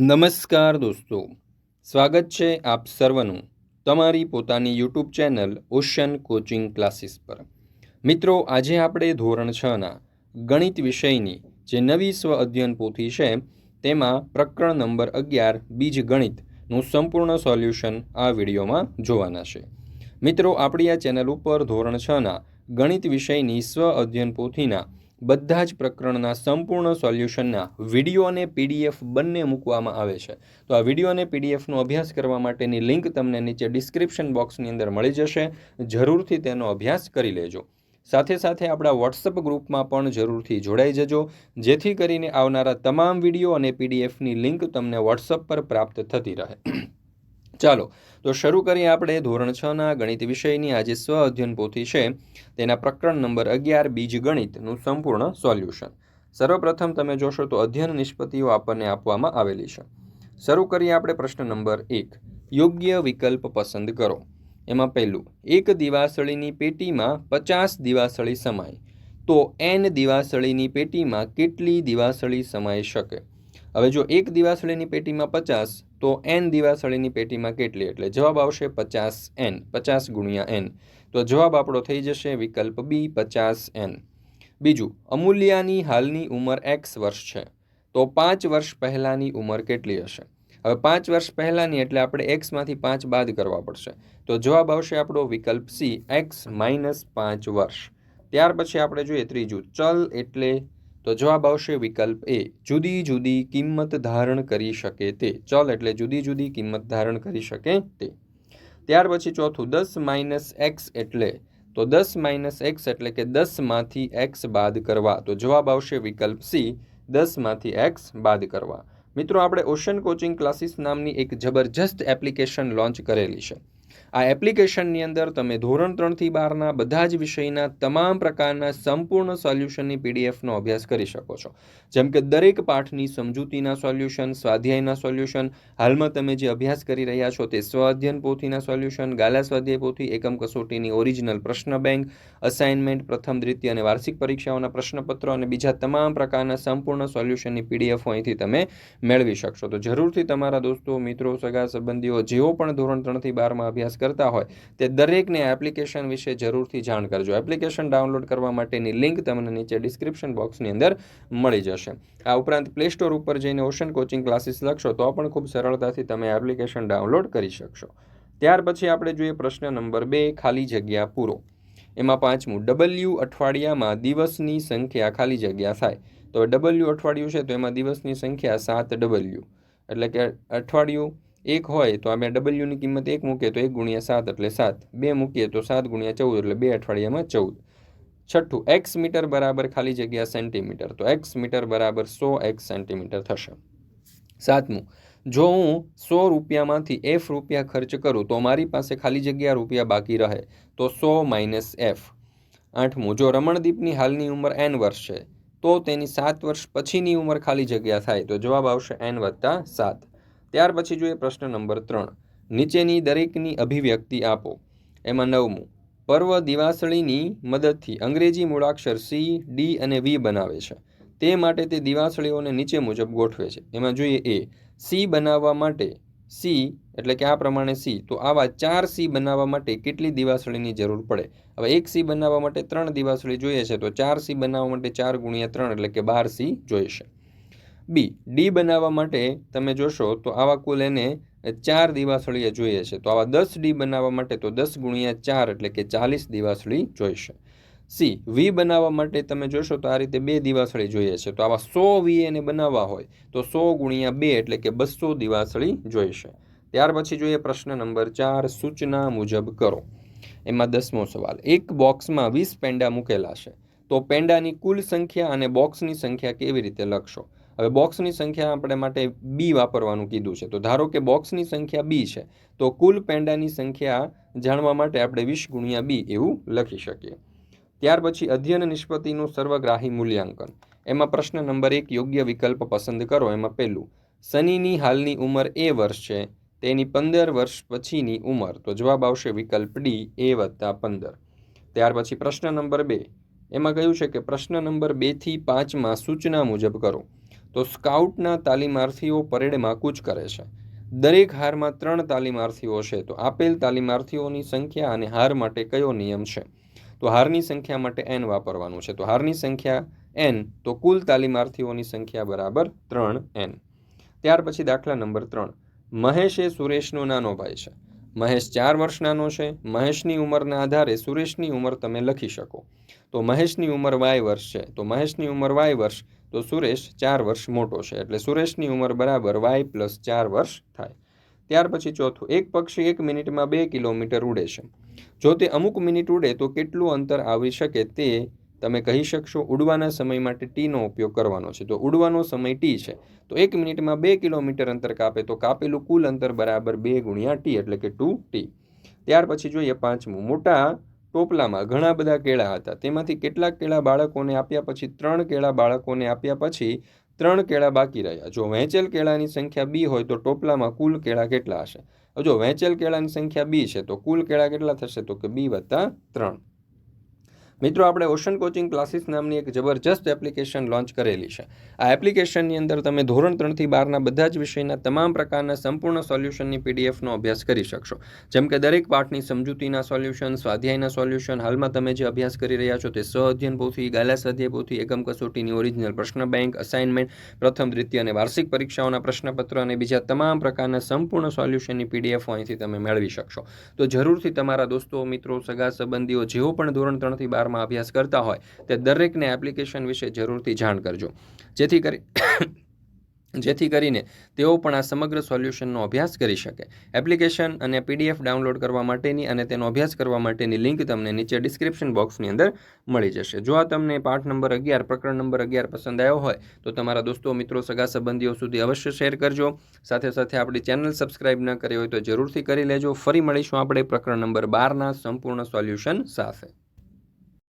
નમસ્કાર દોસ્તો. સ્વાગત છે આપ સર્વનું તમારી પોતાની YouTube channel ocean coaching classes પર. મિત્રો, આજે આપણે ધોરણ છના ગણિત વિષયની જે નવી સ્વ અધ્યયન પોથી છે, તેમાં પ્રકરણ નંબર અગિયાર બીજ ગણિતનું સંપૂર્ણ સોલ્યુશન આ વિડીયોમાં જોવાના છે. મિત્રો, આપણી આ ચેનલ ઉપર ધોરણ છના ગણિત વિષયની સ્વ અધ્યયન પોથીના બધા જ પ્રકરણના સંપૂર્ણ સોલ્યુશનના વીડિયો અને પીડીએફ બંને મૂકવામાં આવે છે. તો આ વીડિયો અને પીડીએફનો અભ્યાસ કરવા માટેની લિંક તમને નીચે ડિસ્ક્રિપ્શન બોક્સની અંદર મળી જશે. જરૂરથી તેનો અભ્યાસ કરી લેજો. સાથે સાથે આપણા વોટ્સઅપ ગ્રુપમાં પણ જરૂરથી જોડાઈ જજો. જેથી કરીને આવનારા તમામ વીડિયો અને પીડીએફની લિંક તમને વોટ્સઅપ પર પ્રાપ્ત થતી રહે. ચાલો તો શરૂ કરીએ આપણે ધોરણ છના ગણિત વિષયની. આજે સ્વ અધ્યયન પોથી છે. તેના પ્રકરણ નંબર અગિયાર, બીજ ગણિતનું સંપૂર્ણ સોલ્યુશન. સર્વપ્રથમ તમે જોશો તો અધ્યયન નિષ્પત્તિઓ આપણને આપવામાં આવેલી છે. શરૂ કરીએ આપણે પ્રશ્ન નંબર એક. યોગ્ય વિકલ્પ પસંદ કરો. એમાં પહેલું, એક દિવાસળીની પેટીમાં પચાસ દિવાસળી સમાય. તો એન દિવાસળીની પેટીમાં કેટલી દિવાસળી સમાઈ શકે? હવે જો એક દિવાસળીની પેટીમાં પચાસ તો એન દિવાસળીની પેટીમાં કેટલી? એટલે જવાબ આવશે પચાસ એન, પચાસ ગુણ્યા એન. તો જવાબ આપણો થઈ જશે વિકલ્પ બી, પચાસ એન. બીજું, અમૂલ્યાની હાલની ઉંમર એક્સ વર્ષ છે. તો પાંચ વર્ષ પહેલાંની ઉંમર કેટલી હશે? હવે પાંચ વર્ષ પહેલાંની એટલે આપણે એક્સમાંથી પાંચ બાદ કરવા પડશે. તો જવાબ આવશે આપણો વિકલ્પ સી, એક્સ માઇનસ પાંચ વર્ષ. ત્યાર પછી આપણે જોઈએ ત્રીજું, ચલ એટલે તો જવાબ આવશે વિકલ્પ એ. જુદી જુદી કિંમત ધારણ કરી શકે તે. ચલ એટલે જુદી જુદી કિંમત ધારણ કરી શકે તે. ત્યાર પછી ચોથું, દસ માઇનસ એક્સ એટલે. તો દસ માઇનસ એક્સ એટલે કે દસમાંથી એક્સ બાદ કરવા. તો જવાબ આવશે વિકલ્પ સી દસમાંથી એક્સ બાદ કરવા. મિત્રો, આપણે ઓશન કોચિંગ ક્લાસીસ નામની એક જબરજસ્ત એપ્લિકેશન લોન્ચ કરેલી છે. આ એપ્લિકેશનની અંદર તમે ધોરણ ત્રણથી બારના બધા જ વિષયના તમામ પ્રકારના સંપૂર્ણ સોલ્યુશનની પીડીએફનો અભ્યાસ કરી શકો છો. જેમ કે દરેક પાઠની સમજૂતીના સોલ્યુશન, સ્વાધ્યાયના સોલ્યુશન, હાલમાં તમે જે અભ્યાસ કરી રહ્યા છો તે સ્વાધ્યન પોથીના સોલ્યુશન, ગાલા સ્વાધ્યાય પોથી, એકમ કસોટીની ઓરિજિનલ પ્રશ્ન બેંક, અસાઇનમેન્ટ, પ્રથમ દ્વિતીય અને વાર્ષિક પરીક્ષાઓના પ્રશ્નપત્રો અને બીજા તમામ પ્રકારના સંપૂર્ણ સોલ્યુશનની પીડીએફ અહીંથી તમે મેળવી શકશો. તો જરૂરથી તમારા દોસ્તો, મિત્રો, સગા, સંબંધીઓ, જેઓ પણ ધોરણ ત્રણથી બારમાં અભ્યાસ કરતા હોય, તે દરેકને એપ્લિકેશન વિશે જરૂરથી જાણ કરજો. એપ્લિકેશન ડાઉનલોડ કરવા માટેની લિંક તમને નીચે ડિસ્ક્રિપ્શન બોક્સની અંદર મળી જશે. આ ઉપરાંત પ્લે સ્ટોર ઉપર જઈને ઓશન કોચિંગ ક્લાસીસ લખશો, તો પણ ખૂબ સરળતાથી તમે એપ્લિકેશન ડાઉનલોડ કરી શકશો. ત્યાર પછી આપણે જોઈએ પ્રશ્ન નંબર બે, ખાલી જગ્યા પૂરો. એમાં પાંચમું ડબલ્યુ અઠવાડિયામાં દિવસની સંખ્યા ખાલી જગ્યા થાય. તો ડબલ્યુ અઠવાડિયું છે, તો એમાં દિવસની સંખ્યા સાત ડબલ્યુ એટલે કે અઠવાડિયું એક હોય તો આપણે ડબલ્યુની કિંમત એક મૂકીએ તો એક ગુણ્યા સાત એટલે સાત. બે મૂકીએ તો સાત ગુણ્યા ચૌદ એટલે બે અઠવાડિયામાં ચૌદ. છઠ્ઠું એક્સ મીટર બરાબર ખાલી જગ્યા સેન્ટીમીટર તો એક્સ મીટર બરાબર સો એક્સ સેન્ટીમીટર થશે. સાતમું, જો હું સો રૂપિયામાંથી એફ રૂપિયા ખર્ચ કરું તો મારી પાસે ખાલી જગ્યા રૂપિયા બાકી રહે તો સો માઇનસ એફ આઠમું, જો રમણદીપની હાલની ઉંમર એન વર્ષ છે તો તેની સાત વર્ષ પછીની ઉંમર ખાલી જગ્યા થાય તો જવાબ આવશે એન વત્તા સાત. ત્યાર પછી જોઈએ પ્રશ્ન નંબર ત્રણ. નીચેની દરેકની અભિવ્યક્તિ આપો. એમાં નવમું. પર્વ દિવાસળીની મદદથી અંગ્રેજી મૂળાક્ષર સી, ડી અને વી બનાવે છે. તે માટે તે દિવાસળીઓને નીચે મુજબ ગોઠવે છે. એમાં જોઈએ એ, સી બનાવવા માટે સી એટલે કે આ પ્રમાણે સી. તો આવા ચાર સી બનાવવા માટે કેટલી દિવાસળીની જરૂર પડે? હવે એક સી બનાવવા માટે ત્રણ દિવાસળી જોઈએ છે. તો ચાર સી બનાવવા માટે ચાર ગુણ્યા ત્રણ એટલે કે બાર સી જોઈશે બી, ડી બનાવવા માટે તમે જોશો તો આવા કુલ એને ચાર દિવાસળીએ જોઈએ છે. તો આવા દસ ડી બનાવવા માટે તો દસ ગુણ્યા ચાર એટલે કે ચાલીસ દિવાસળી જોઈશે. સી, વી બનાવવા માટે તમે જોશો તો આ રીતે બે દિવાસળી જોઈએ છે. તો આવા સો વી એને બનાવવા હોય તો સો ગુણ્યા બે એટલે કે બસો દિવાસળી જોઈશે. ત્યાર પછી જોઈએ પ્રશ્ન નંબર ચાર, સૂચના મુજબ કરો. એમાં દસમો સવાલ, એક બોક્સમાં વીસ પેંડા મૂકેલા છે. તો પેંડાની કુલ સંખ્યા અને બોક્સની સંખ્યા કેવી રીતે લખશો? હવે બોક્સની સંખ્યા આપણે માટે બી વાપરવાનું કીધું છે. તો ધારો કે બોક્સની સંખ્યા બી છે, તો કુલ પેંડાની સંખ્યા જાણવા માટે આપણે વીસ ગુણ્યા બી એવું લખી શકીએ. ત્યાર પછી અધ્યયન નિષ્પત્તિનું સર્વગ્રાહી મૂલ્યાંકન. એમાં પ્રશ્ન નંબર એક, યોગ્ય વિકલ્પ પસંદ કરો, એમાં પહેલું, શનિની હાલની ઉંમર એ વર્ષ છે, તેની પંદર વર્ષ પછીની ઉંમર. તો જવાબ આવશે વિકલ્પ ડી એ વત્તા પંદર. ત્યાર પછી પ્રશ્ન નંબર બે, એમાં કહ્યું છે કે પ્રશ્ન નંબર બેથી પાંચમાં સૂચના મુજબ કરો. તો સ્કાઉટના તાલીમાર્થીઓ પરેડમાં કૂચ કરે છે. દરેક હારમાં ત્રણ તાલીમાર્થીઓ છે, તો આપેલ તાલીમાર્થીઓની સંખ્યા અને હાર માટે કયો નિયમ છે? તો હારની સંખ્યા માટે એન વાપરવાનું છે, તો હારની સંખ્યા એન તો કુલ તાલીમાર્થીઓની સંખ્યા બરાબર ત્રણ એન ત્યાર પછી દાખલા નંબર ત્રણ. મહેશ એ સુરેશનો નાનો ભાઈ છે. મહેશ ચાર વર્ષ નાનો છે, મહેશની ઉંમરના આધારે સુરેશની ઉંમર તમે લખી શકો. તો મહેશની ઉંમર વાય વર્ષ છે, તો મહેશની ઉંમર વાય વર્ષ તો સુરેશ ચાર વર્ષ મોટો છે એટલે સુરેશની ઉંમર બરાબર વાય પ્લસ ચાર વર્ષ થાય. ત્યાર પછી ચોથું, એક પક્ષી એક મિનિટમાં બે કિલોમીટર ઉડે છે. જો તે અમુક મિનિટ ઉડે તો કેટલું અંતર આવી શકે તે તમે કહી શકશો ઉડવાના સમય માટે ટીનો ઉપયોગ કરવાનો છે. તો ઉડવાનો સમય ટી છે. તો એક મિનિટમાં બે કિલોમીટર અંતર કાપે તો કાપેલું કુલ અંતર બરાબર બે ગુણ્યા ટી એટલે કે ટુ ટી. ત્યાર પછી જોઈએ પાંચમું, મોટા ટોપલામાં ઘણા બધા કેળા હતા. તેમાંથી કેટલાક કેળા બાળકોને આપ્યા પછી ત્રણ કેળા બાળકોને આપ્યા પછી ત્રણ કેળા બાકી રહ્યા. જો વહેંચેલ કેળાની સંખ્યા બી હોય તો ટોપલામાં કુલ કેળા કેટલા હશે? જો વહેંચેલ કેળાની સંખ્યા બી છે તો કુલ કેળા કેટલા થશે? તો કે બી વત્તા ત્રણ. મિત્રો, આપણે ઓશન કોચિંગ ક્લાસીસ નામની એક જબરજસ્ત એપ્લિકેશન લોન્ચ કરેલી છે. આ એપ્લિકેશનની અંદર તમે ધોરણ ત્રણથી બારના બધા જ વિષયના તમામ પ્રકારના સંપૂર્ણ સોલ્યુશનની પીડીએફનો અભ્યાસ કરી શકશો. જેમ કે દરેક પાઠની સમજૂતીના સોલ્યુશન સ્વાધ્યાયના સોલ્યુશન હાલમાં તમે જે અભ્યાસ કરી રહ્યા છો તે સહ અધ્યયન પોથી, ગાલા સ્વાધ્યાય પોથી, એકમ કસોટીની ઓરિજિનલ પ્રશ્ન બેંક અસાઇનમેન્ટ પ્રથમ દ્વિતીય અને વાર્ષિક પરીક્ષાઓના પ્રશ્નપત્ર અને બીજા તમામ પ્રકારના સંપૂર્ણ સોલ્યુશનની પીડીએફ અહીંથી તમે મેળવી શકશો. તો જરૂરથી તમારા દોસ્તો, મિત્રો સગા સંબંધીઓ જેઓ પણ ધોરણ ત્રણથી બાર વિસ્તારમાં અભ્યાસ કરતા હોય, તે દરેકને એપ્લિકેશન વિશે જરૂરથી જાણ કરજો. જેથી કરી જેથી કરીને તેઓ પણ આ સમગ્ર સોલ્યુશનનો અભ્યાસ કરી શકે. એપ્લિકેશન અને પીડીએફ ડાઉનલોડ કરવા માટેની અને તેનો અભ્યાસ કરવા માટેની લિંક તમને નીચે ડિસ્ક્રિપ્શન બોક્સની અંદર મળી જશે. જો આ તમને પાઠ નંબર અગિયાર, પ્રકરણ નંબર અગિયાર પસંદ આવ્યો હોય, તો તમારા દોસ્તો, મિત્રો, સગા, સંબંધીઓ સુધી અવશ્ય શેર કરજો. સાથે સાથે આપણી ચેનલ સબસ્ક્રાઇબ ન કરી હોય તો જરૂરથી કરી લેજો. ફરી મળીશું આપણે પ્રકરણ નંબર બારના સંપૂર્ણ સોલ્યુશન સાથે.